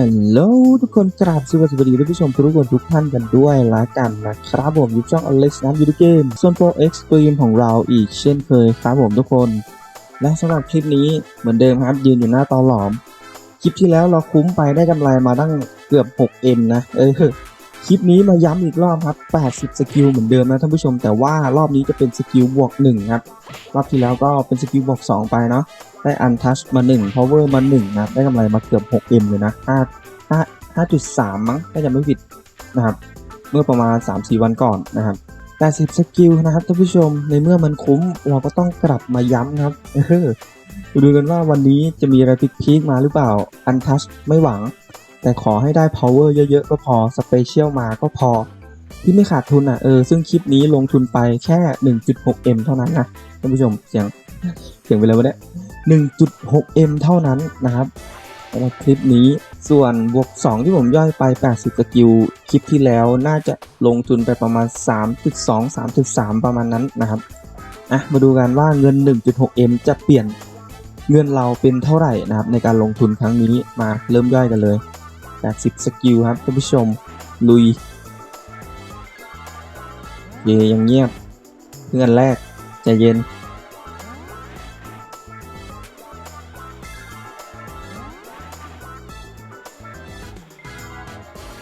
ฮัลโหลทุกคนกราบสวัสดีท่านผู้ชมทุกคนทุกท่านกันด้วยละกันนะครับผมยุช่องอเล็กซ์นะยูทูเกมส่วนโปรเอ็กซ์ตรีมของเราอีกเช่นเคยครับผมทุกคน และสำหรับคลิปนี้เหมือนเดิมครับยืนอยู่หน้าเตาหลอม คลิปที่แล้วเราคุ้มไปได้กำไรมาตั้งเกือบ 6M นะ เออ คลิปนี้มาย้ำอีกรอบครับ 80 สกิลเหมือนเดิมนะท่านผู้ชม แต่ว่ารอบนี้จะเป็นสกิลบวก 1 ครับ รอบที่แล้วก็เป็นสกิลบวก 2 ไปเนาะ ได้อันทัชมา 1 power มา1นะได้กำไรมาเกือบ 6M เลยนะ 5 5 5.3 มั้งถ้าจะไม่ผิดนะครับ เมื่อประมาณ 3-4 วันก่อนนะครับ80 สกิลนะครับท่านผู้ชม ในเมื่อมันคุ้มเราก็ต้องกลับมาย้ำครับเออมาดูกันว่าวันนี้จะมีอะไรพีคๆมาหรือเปล่า อันทัชไม่หวัง แต่ขอให้ได้ power เยอะๆ ก็พอสเปเชียลมาก็พอ ที่ไม่ขาดทุนอะเออซึ่งคลิปนี้ลงทุนไปแค่ 1.6M เท่านั้นนะท่านผู้ชมเสียงเสียงไปเลยวะเนี่ย 1.6M เท่านั้นนะครับสำหรับคลิปนี้ส่วนบวก 2 ที่ผมย่อยไป 80 สกิล คลิปที่แล้วน่าจะลงทุนไปประมาณ 3.2 3.3 ประมาณนั้นนะครับอะมาดูกันว่าเงิน 1.6M จะเปลี่ยนเงินเราเป็นเท่าไหร่นะครับในการลงทุนครั้งนี้มาเริ่มย่อยกันเลย 80สกิลครับท่านผู้ชม ลุย เยยังเงียบ เพื่อนแรกใจเย็น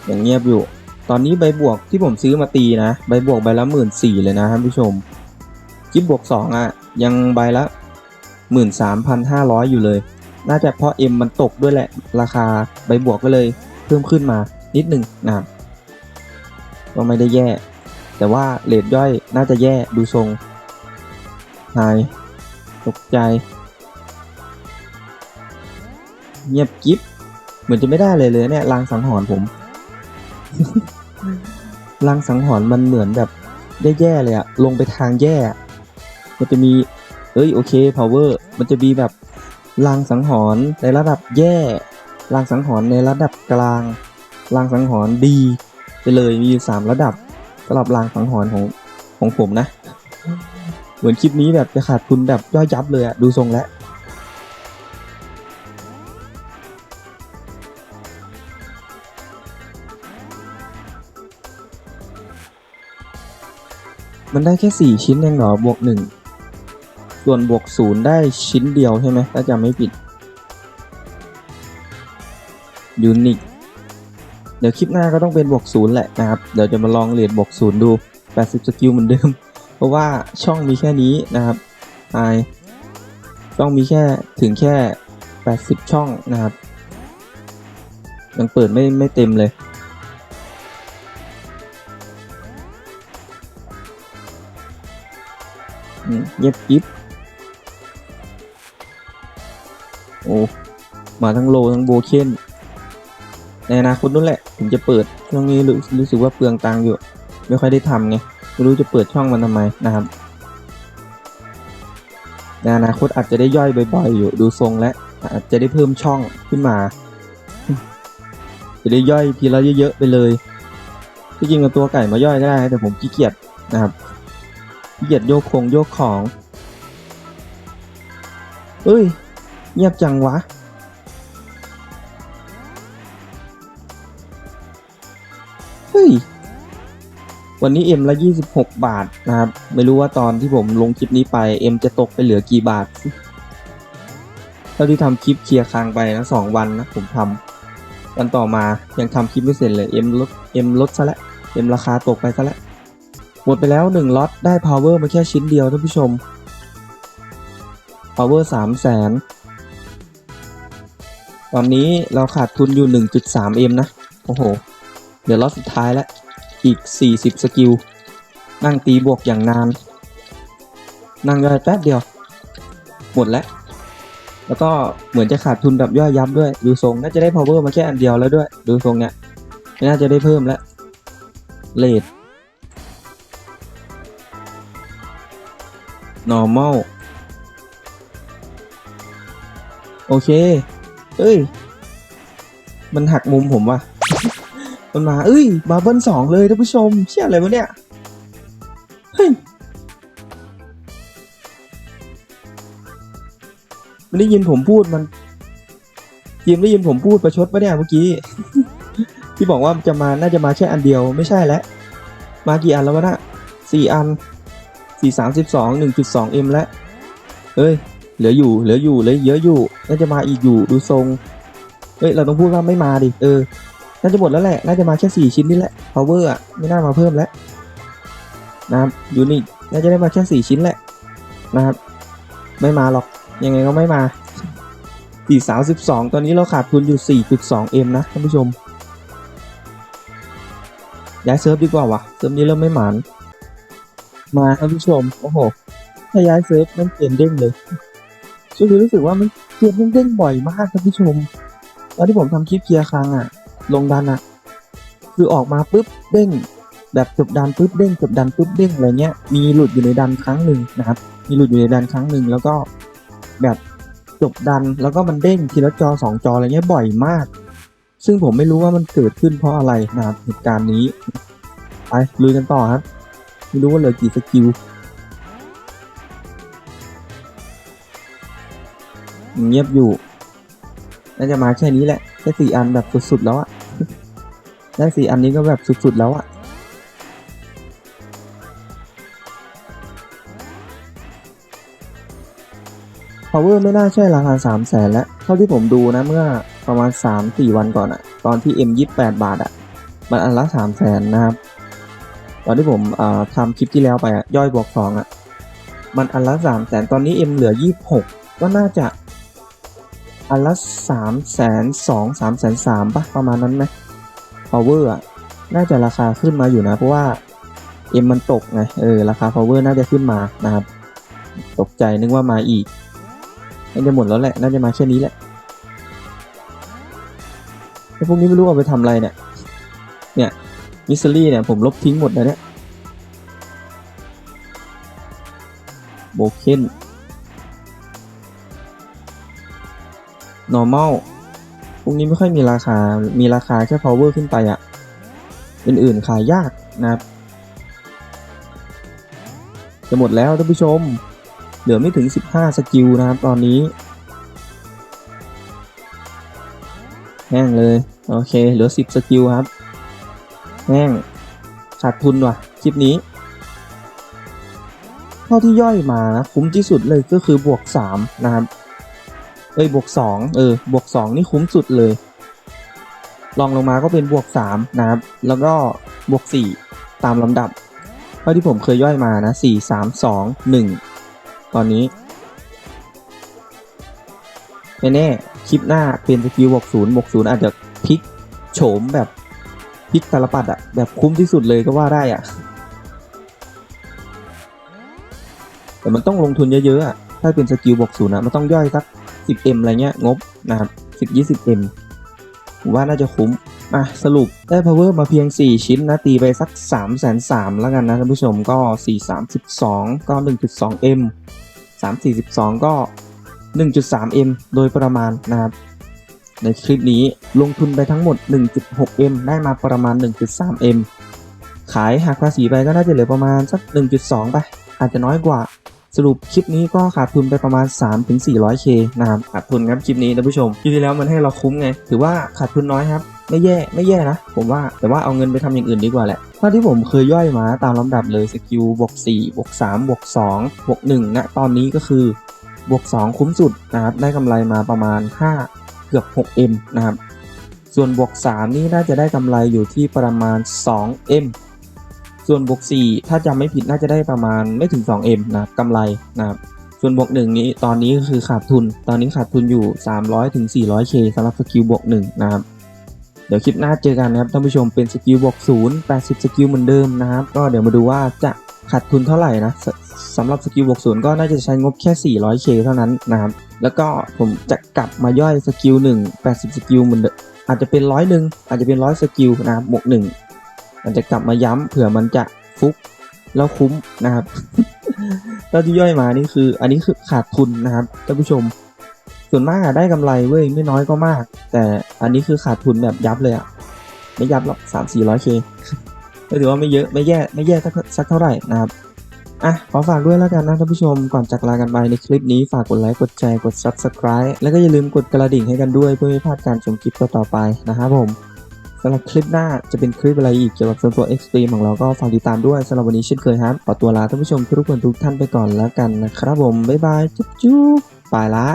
ยังเงียบอยู่ ตอนนี้ใบบวกที่ผมซื้อมาตีนะ ใบบวกใบละหมื่นสี่เลยนะท่านผู้ชมจิบบวกสองอะ ยังใบละหมื่นสามพันห้าร้อยอยู่เลยน่าจะเพราะเอ็มมันตกด้วยแหละ ราคาใบบวกก็เลย พิ่มขึ้นมานิดหนึ่งนะครับก็ไม่ได้แย่ แต่ว่าเลทย่อยน่าจะแย่ดูทรงหายตกใจ เงียบกิ๊บเหมือนจะไม่ได้เลยเลยเนี่ยลางสังหรณ์ผมลางสังหรณ์มันเหมือนแบบได้แย่เลยอะลงไปทางแย่อะมันจะมีเอ้ยโอเค power มันจะมีแบบลางสังหรณ์ในระดับแย่ ลางสังหรณ์ในระดับกลางลางสังหรณ์ดีไปเลยมีอยู่สามระดับสำหรับลางสังหรณ์ของของผมนะ เหมือนคลิปนี้แบบจะขาดทุนแบบย่อยยับเลยอะดูทรงแล้วมันได้แค่สี่ชิ้นเองเหรอบวกหนึ่งส่วนบวกศูนย์ได้ชิ้นเดียวใช่ไหมถ้าจำไม่ผิด ยูนิคเดี๋ยวคลิปหน้าก็ต้องเป็นบวกศูนย์แหละนะครับ เดี๋ยวจะมาลองเรียนบวกศูนย์ดู 80 สกิลเหมือนเดิม เพราะว่าช่องมีแค่นี้นะครับไอต้องมีแค่ถึงแค่ 80 ช่องนะครับยังเปิดไม่ไม่เต็มเลยอืมเงียบกิ๊บโอ้ มาทั้งโลทั้งโบเคน ในอนาคตนู่นแหละถึงจะเปิดช่วงนี้รู้รู้สึกว่าเปลืองตังค์อยู่ ไม่ค่อยได้ทำไงไม่รู้จะเปิดช่องมันทำไมนะครับในอนาคตอาจจะได้ย่อยบ่อยๆอยู่ดูทรงและอาจจะได้เพิ่มช่องขึ้นมา จะได้ย่อยทีละเยอะๆไปเลยที่จริงเอาตัวไก่มาย่อยก็ได้ แต่ผมขี้เกียจนะครับขี้เหยียดโยกคงโยกของ เอ้ย เงียบจังวะ วันนี้เอ็มละยี่สิบหกบาทนะครับ ไม่รู้ว่าตอนที่ผมลงคลิปนี้ไปเอ็มจะตกไปเหลือกี่บาทเท่าที่ทำคลิปเคลียร์ค้างไปนะสองวันนะผมทำวันต่อมายังทำคลิปไม่เสร็จเลยเอ็มลดเอ็มลดซะแล้วเอ็มราคาตกไปซะแล้วหมดไปแล้วหนึ่งล็อตได้ power มาแค่ชิ้นเดียวท่านผู้ชม power สามแสนตอนนี้เราขาดทุนอยู่ 1.3m นะ โอ้โห เดี๋ยวล็อตสุดท้ายแล้ว อีก 40 สกิล นั่งตีบวกอย่างนาน นั่งย่อยแป๊บเดียว หมดแล้ว แล้วก็เหมือนจะขาดทุนแบบย่อยยับด้วย ดูทรงน่าจะได้ power มาแค่อันเดียวแล้วด้วย ดูทรงเนี้ยไม่น่าจะได้เพิ่มแล้วเลท normal โอเค เอ้ย มันหักมุมผมว่ะ มันมาเอ้ยมาเบิ้ลสองเลยท่านผู้ชมเชี่ยอะไรวะเนี่ยเฮ้ยมันได้ยินผมพูดมันยิมได้ยินผมพูดประชดปะเนี่ยเมื่อกี้ ที่บอกว่าจะมาน่าจะมาแค่อันเดียวไม่ใช่แล้วมากี่อันแล้ววะนะสี่อันสี่สามสิบสองหนึ่งจุดสองเอ็มแล้วเอ้ยเหลืออยู่เหลืออยู่เลือเยอะอยู่น่าจะมาอีกอยู่ดูทรงเฮ้ยเราต้องพูดว่าไม่มาดิเออ น่าจะหมดแล้วแหละ น่าจะมาแค่สี่ชิ้นนี่แหละ power อะ ไม่น่ามาเพิ่มแล้วนะครับยูนิคน่าจะได้มาแค่สี่ชิ้นแหละนะครับ ไม่มาหรอก ยังไงก็ไม่มาสี่สามสิบสองตอนนี้เราขาดทุนอยู่สี่จุดสองเอ็มนะท่านผู้ชม ย้ายเซิร์ฟดีกว่าวะเซิร์ฟนี้เริ่มไม่หมาน มาท่านผู้ชม โอ้โห ถ้าย้ายเซิร์ฟมันเกมเด้งเลยช่วงนี้รู้สึกว่ามันเกมเด้งบ่อยมากท่านผู้ชมตอนที่ผมทำคลิปเคลียร์ครั้งอะ ลงดันอะคือออกมาปุ๊บเด้ง แบบจบดันปุ๊บเด้งจบดันปุ๊บเด้งอะไรเงี้ย มีหลุดอยู่ในดันครั้งหนึ่งนะครับ มีหลุดอยู่ในดันครั้งหนึ่งแล้วก็แบบจบดันแล้วก็มันเด้งทีละจอสองจออะไรเงี้ยบ่อยมาก ซึ่งผมไม่รู้ว่ามันเกิดขึ้นเพราะอะไรนะครับเหตุการณ์นี้ไปลุยกันต่อครับไม่รู้ว่าเหลือกี่สกิลเงียบอยู่น่าจะมาแค่นี้แหละแค่สี่อันแบบสุดๆแล้วอะ ได้สี่อันนี้ก็แบบสุดๆแล้วอะ power ไม่น่าใช่ราคาสามแสนแล้ว เท่าที่ผมดูนะเมื่อประมาณสามสี่วันก่อนอะตอนที่ M ยี่แปดบาทอะมันอันละสามแสนนะครับ ตอนที่ผมทำคลิปที่แล้วไปอะย่อยบวกสองอะมันอันละสามแสนตอนนี้ M เหลือยี่หกก็น่าจะอันละสามแสนสองสามแสนสามปะประมาณนั้นไหม power อะน่าจะราคาขึ้นมาอยู่นะ เพราะว่า M มันตกไงเออราคา power น่าจะขึ้นมานะครับ ตกใจนึกว่ามาอีกน่าจะหมดแล้วแหละ น่าจะมาแค่นี้แหละไอ้พวกนี้ไม่รู้เอาไปทำอะไรเนี่ย เนี่ยมิสซิลี่เนี่ยผมลบทิ้งหมดแล้วเนี่ยโบเคน normal พวกนี้ไม่ค่อยมีราคา มีราคาแค่ power ขึ้นไปอะ่ะอื่นๆขายยากนะครับ จะหมดแล้วท่านผู้ชม เหลือไม่ถึง 15 สกิลนะครับตอนนี้ แห้งเลย โอเค เหลือ 10 สกิลครับ แห้งขาดทุนว่ะ คลิปนี้เท่าที่ย่อยมานะคุ้มที่สุดเลยก็คือบวก 3 นะครับ เอ้ยบวก2เออบวก2นี่คุ้มสุดเลยลองลงมาก็เป็นบวก3นะครับ แล้วก็บวก4ตามลำดับเท่าที่ผมเคยย่อยมานะ4 3 2 1ตอนนี้ไม่แน่คลิปหน้าเป็นสกิลบวก0บวก0อาจจะพลิกโฉมแบบพลิกตาลปัดอะแบบคุ้มที่สุดเลยก็ว่าได้อะแต่มันต้องลงทุนเยอะๆอะถ้าเป็นสกิลบวก0นะมันต้องย่อยสัก 10m อะไรเงี้ยงบนะครับ 10-20m ผมว่าน่าจะคุ้มอะสรุปได้ power มาเพียง 4 ชิ้นนะตีไปสัก 3 3 0 0 0แล้วกันนะท่านผู้ชมก็ 4 3 2 ก็ 1.2m 3 4 2 ก็ 1.3m โดยประมาณนะครับ ในคลิปนี้ลงทุนไปทั้งหมด 1.6m ได้มาประมาณ 1.3m ขายหักภาษีไปก็น่าจะเหลือประมาณสัก 1.2 ไป อาจจะน้อยกว่า สรุปคลิปนี้ก็ขาดทุนไปประมาณ 3-400k นะครับขาดทุนครับคลิปนี้ท่านผู้ชมคลิปที่แล้วมันให้เราคุ้มไง ถือว่าขาดทุนน้อยครับไม่แย่ไม่แย่นะ ผมว่าแต่ว่าเอาเงินไปทำอย่างอื่นดีกว่าแหละเท่าที่ผมเคยย่อยมาตามลำดับเลยสกิลบวก4บวก3บวก2บวก1นะตอนนี้ก็คือบวก 2 คุ้มสุดนะครับได้กำไรมาประมาณ 5 เกือบ 6m นะครับส่วนบวก 3 นี่น่าจะได้กำไรอยู่ที่ประมาณ 2m ส่วนบวก4ถ้าจำไม่ผิดน่าจะได้ประมาณไม่ถึง 2m นะครับกำไรนะครับส่วนบวก1นี้ตอนนี้คือขาดทุน ตอนนี้ขาดทุนอยู่ 300ถึง 400k สำหรับสกิลบวก1นะครับเดี๋ยวคลิปหน้าเจอกันนะครับท่านผู้ชมเป็นสกิลบวก0 80 สกิลเหมือนเดิมนะครับก็เดี๋ยวมาดูว่าจะขาดทุนเท่าไหร่นะสสำหรับสกิลบวก0ก็น่าจะใช้งบแค่ 400k เท่านั้นนะครับ แล้วก็ผมจะกลับมาย่อยสกิล1 80 สกิลเหมือนเดิมอาจจะเป็นร้อยหนึ่งอาจจะเป็นร้อยสกิลนะครับบวก1 มันจะกลับมาย้ำเผื่อมันจะฟุกแล้วคุ้มนะครับแล้วที่ย่อยมานี่คือ อันนี้คือขาดทุนนะครับท่านผู้ชม ส่วนมากอะได้กำไรเว้ยไม่น้อยก็มาก แต่อันนี้คือขาดทุนแบบยับเลยอะไม่ยับหรอกสามสี่ร้อยเคก็ถือว่าไม่เยอะไม่แย่ไม่แย่สักสักเท่าไหร่นะครับอะขอฝากด้วยแล้วกันนะท่านผู้ชมก่อนจากลากันไปในคลิปนี้ฝากกดไลค์กดแชร์กด subscribe แล้วก็อย่าลืมกดกระดิ่งให้กันด้วยเพื่อไม่พลาดการชมคลิปต่อๆไปนะครับผม สำหรับคลิปหน้าจะเป็นคลิปอะไรอีกเกี่ยวกับโซนตัว Extreme ของเราก็ฝากติดตามด้วยสำหรับวันนี้เช่นเคยครับขอตัวลาท่านผู้ชมทุกคนทุกท่านไปก่อนแล้วกันนะครับผมบ๊ายบายจุ๊บจุ๊บไปละ